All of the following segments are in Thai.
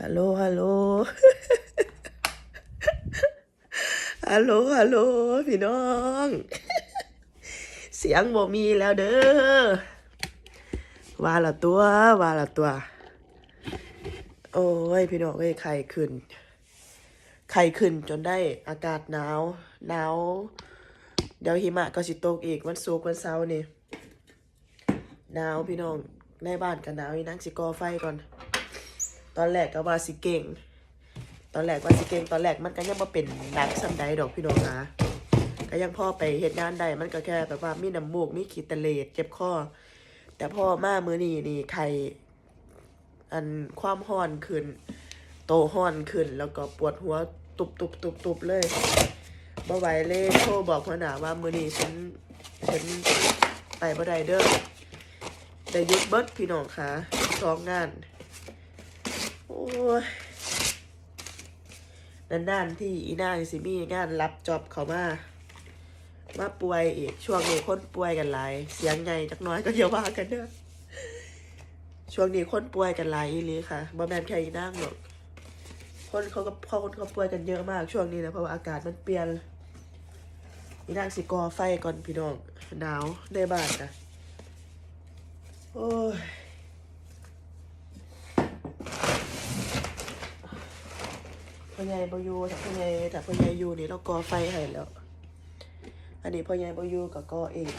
ฮัลโหล ฮัลโหล ฮัลโหล ฮัลโหล พี่น้อง เสียงบ่มีแล้วเด้อ ว่าละตัว ว่าละตัว โอ้ย พี่น้องเอ้ยไข้ขึ้น ไข้ขึ้นจนได้อากาศหนาว หนาว เดี๋ยวหิมะก็สิตกอีกวันศุกร์วันเสาร์นี่ หนาวพี่น้อง ในบ้านก็หนาวอีนังสิก่อไฟก่อน ตอนแรกก็ว่าสิเก่ง ตอนแรกว่าสิเก่ง ตอนแรกมันก็ยังบ่เป็นหนักสำใดดอกพี่น้องนะก็ยังพ่อไปเฮ็ดงานได้มันก็แค่แบบว่ามีน้ำมูกมีขีดตะเลดเจ็บคอแต่พ่อมามือนี้นี่ไข้อันความห้อนขึ้น โตห้อนขึ้น แล้วก็ปวดหัวตุบตุบตุบตุบเลยบ่ไหวเลยโทรบอกหัวหนาว่ามือนี้ฉันฉันไปบ่ได้เด้อได้ยุดเบิดพี่น้องค่ะสองงาน โอ้ยนานๆที่อีนางสิมีงานรับจอบเขามามาป่วยอีกช่วงนี้คนป่วยกันหลาย เสียงใหญ่จักน้อยก็อย่าว่ากันเด้อช่วงนี้คนป่วยกันหลายอีลีค่ะบ่แมนแค่อีนางหรอกคนเขาก็พอคนเขาป่วยกันเยอะมากช่วงนี้นะเพราะว่าอากาศมันเปลี่ยนอีนางสิกอไฟก่อนพี่น้องหนาวในบ้านนะโอ้ย พ่อใหญ่บอยู่ถ้าพ่อใหญ่ถ้าพ่อใหญ่อยู่นี่เราก่อไฟให้แล้ว อันนี้พ่อใหญ่บอยู่กับก่อเอง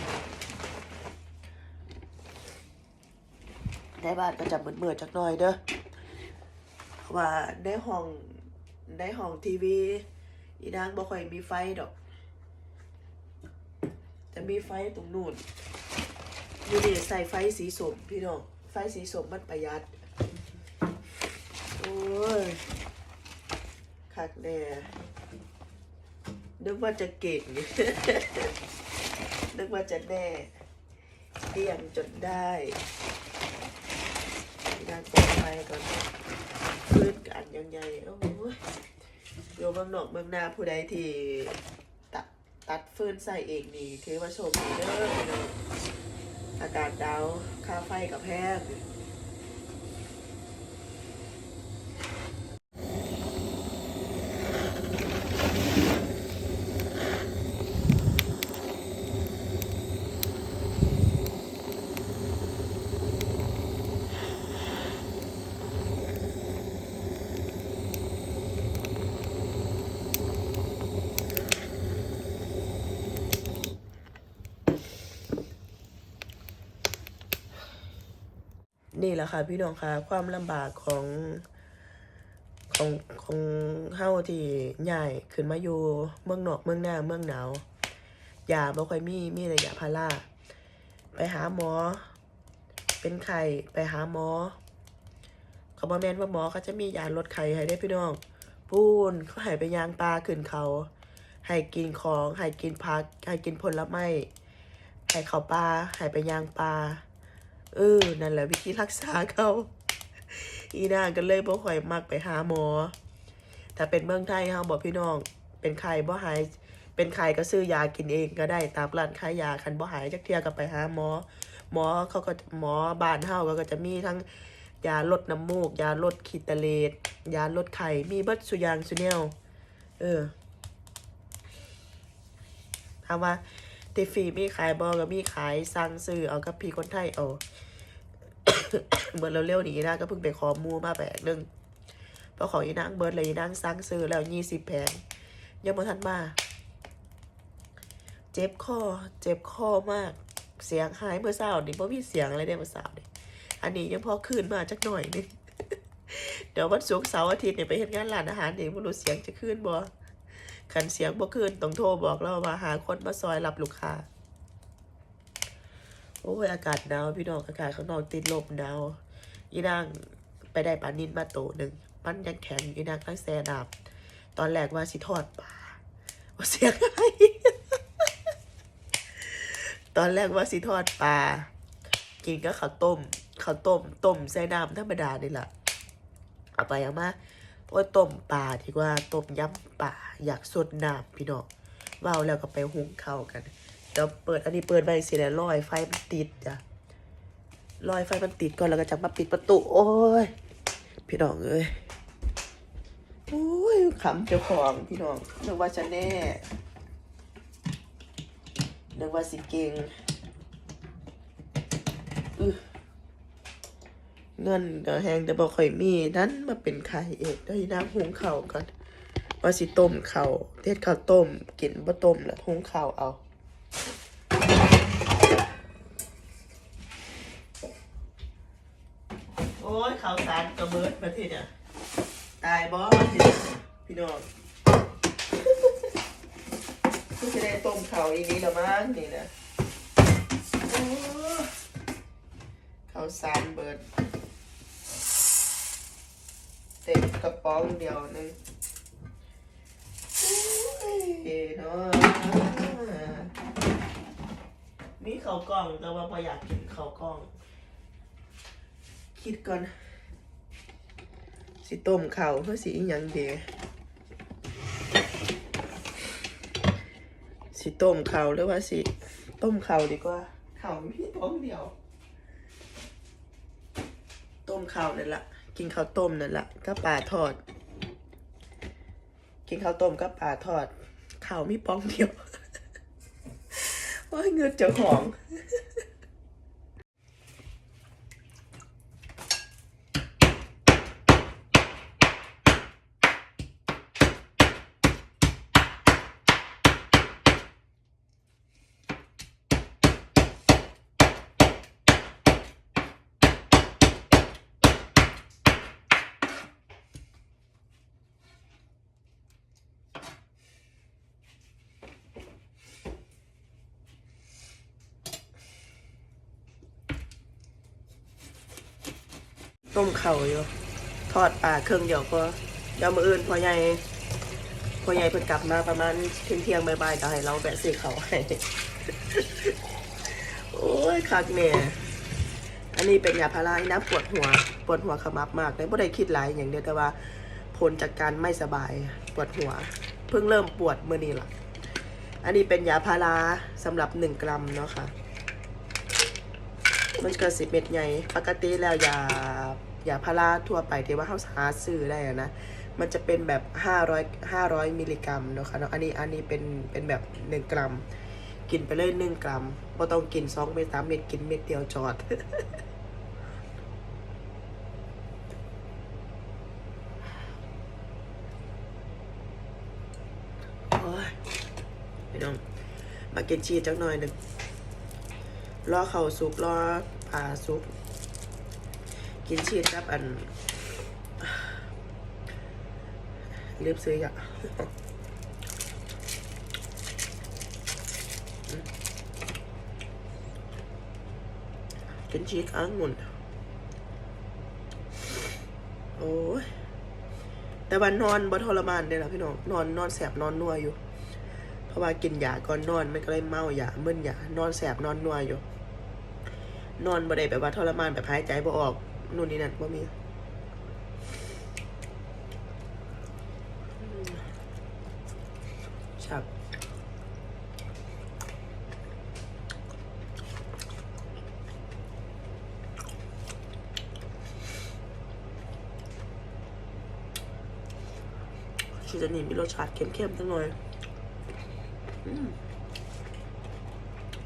ในบ้านก็จะมืดๆจักหน่อยเด้อว่าในห้องในห้องทีวี อีนางบ่ค่อยมีไฟดอก จะมีไฟตรงนู่นอยู่นี่ใส่ไฟสีสมพี่น้อง ไฟสีสมมันประหยัด โอ้ย คักแน่นึกว่าจะเก่งนึกว่าจะแน่เตียงจนได้งานปลอดภัยก่อนพื้นกันยังไงโอ้ยโยมเมืองนอกเมืองนาผู้ใดที่ตัดตัดฟืนใส่เองนี่ถือว่าโชคดีเด้ออากาศดาวค่าไฟกับแพง นี่แหละค่ะ พี่น้องค่ะ ความลำบากของของของเฮาที่ใหญ่ขึ้นมาอยู่เมืองนอกเมืองหน้าเมืองหนาว ยาบ่ค่อยมีมีแต่ยาพาราไปหาหมอ เป็นไข้ไปหาหมอเขาบอกแม่นว่าหมอเขาจะมียาลดไข้ให้ได้พี่น้องพูนเขาให้ไปยางปลาขึ้นเขา ให้กินของให้กินผักให้กินผลไม้ให้เขาปลาให้ไปยางปลา เออ นั่นแหละวิธีรักษาเขาอีนางก็เลยบ่ค่อยมักไปหาหมอ ถ้าเป็นเมืองไทยเฮาบอกพี่น้อง เป็นไข้บ่หาย เป็นไข้ก็ซื้อยากินเองก็ได้ตามร้านขายยาคันบ่หายจักเที่ยก็ไปหาหมอ หมอเขาก็หมอบ้านเฮาก็จะมีทั้งยาลดน้ำมูก ยาลดขีดตะเลดยาลดไข้มีเบิดสุยางสุแนวเออถามว่า ติฟรีมีขายบ่ก็มีขายสั่งซื้อเอากับพี่คนไทยเอาเบิร์ดเร็วๆนี้นะก็เพิ่งไปขอมูมาแบกหนึ่งพอของอีนางเบิร์ดเลยอีนางสั่งซื้อแล้วยี่สิบแผงยังบ่ทันมาเจ็บคอเจ็บคอมากเสียงหายเมื่อเช้านี่เพราะมีเสียงอะไรเนี่ยเมื่อเช้านี่อันนี้ยังพอคืนมาจักหน่อยนึงเดี๋ยววันศุกร์เสาร์อาทิตย์เนี่ยไปเห็นงานร้านอาหารเองไม่รู้เสียงจะคืนบ่ ขันเสียงบ่คืนต้องโทรบอกเราว่าหาคนมาซอยรับลูกค้า โอ้ยอากาศหนาวพี่น้องอากาศข้างนอกติดลมหนาวอีนางไปได้ปลานินมาโตหนึ่งมันยังแข็งอีนางตั้งแซดาบตอนแรกว่าสิทอดปลาเสียงอะไรตอนแรกว่าสิทอดปลากินก็ข้าวต้มข้าวต้มต้มใส่น้ำธรรมดานี่แหละเอาไปเอามา โอ้ยต้มปลาดีกว่าต้มยำปลาอยากสดน้ำพี่น้องว่าวแล้วก็ไปหุงข้าวกันเดี๋ยวเปิดอันนี้เปิดไปเสร็จแล้วลอยไฟมันติดจ้ะลอยไฟมันติดก่อนแล้วก็จะมาปิดประตู โอ้ย พี่น้องเอ้ยโอ้ยขำเจ้าของพี่น้องนึกว่าจะแน่นึกว่าสิเก่งอื้อ เงินก็แหงแต่บอกข่อยมีนั้นมาเป็นไข่เอกได้น้ำหุงข้าวก่อนว่าสิต้มข้าวเทศข้าวต้ม กินบ่ต้มแล้วหุงข้าวเอาโอ้ยข่าวสารกระเบิดประเทศอะตายบอสพี่น้องกูจะได้ต้มข่าวอีนี้ละมั้งนี่นะโอ้ข่าวสารเบิด ระป๋องเดียวหนึงโอ้ยเนาะมีข้าวกล้องแต่ว่าพออยากกินข้าวกล้อง คิดก่อน สิต้มข้าวเพื่อสิอิหยังเดีสิต้มข้าวหรือว่าสิต้มข้าวดีกว่าข้าวมีท้องเดียว ต้มข้าวนั่นละ กินข้าวต้มนั่นแหละก็ปลาทอด กินข้าวต้มก็ปลาทอดข้าวมีป้องเดียวว่าเงินเจ้าของ ต้มเข่าอยู่ ทอดปลาเครื่องเดียวก็เดี๋ยวมืออื่นพอใหญ่พอใหญ่เพิ่งกลับมาประมาณเที่ยงเที่ยงบ่ายๆก็ให้เราแบะซื้อเขาให้ โอ้ยคักแม่อันนี้เป็นยาพาราอีน้ำปวดหัว ปวดหัวขมับมากเลยไม่ได้คิดหลายอย่างเดียวแต่ว่าผลจากการไม่สบายปวดหัว เพิ่งเริ่มปวดเมื่อนี้ล่ะ อันนี้เป็นยาพาราสำหรับหนึ่งกรัมเนาะค่ะ มันเกิดสิบเม็ดใหญ่ปกติแล้วยายาพาราทั่วไปที่ว่าเขาหาซื้อได้นะมันจะเป็นแบบห้าร้อยห้าร้อยมิลลิกรัมเนาะค่ะเนาะอันนี้อันนี้เป็นเป็นแบบหนึ่งกรัม กินไปเลยหนึ่งกรัมบ่ต้องกินสองเม็ดสามเม็ดกินเม็ดเดียวจอด โอ้ยไม่ต้องมากินชีสจักหน่อยหนึ่ง รอเขาสุกรอปลาสุก กินชีสกับอันลืมซื้ออะกินชีสอังุ่นโอ้ยแต่วันนอนบ่ทรมานเด้อล่ะพี่น้องนอนนอนแสบนอนนัวอยู่ เพราะว่ากินยาก่อนนอนมันก็เลยเมายามึนยานอนแสบนอนนัวอยู่ นอนบ่ได้แบบว่าทรมานแบบหายใจบ่ออกนู่นนี่นั่นบ่มีชับชีสนนี้มีรสชาติเข้มๆจังหน่อย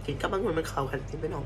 กินกับบางคนมันเข้ากันจริงไหมน้อง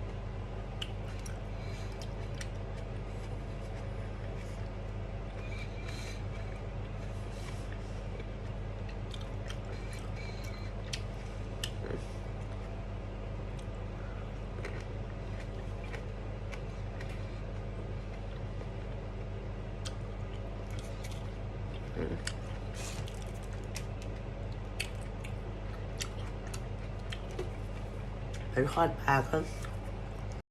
เป็นคอดปลาก็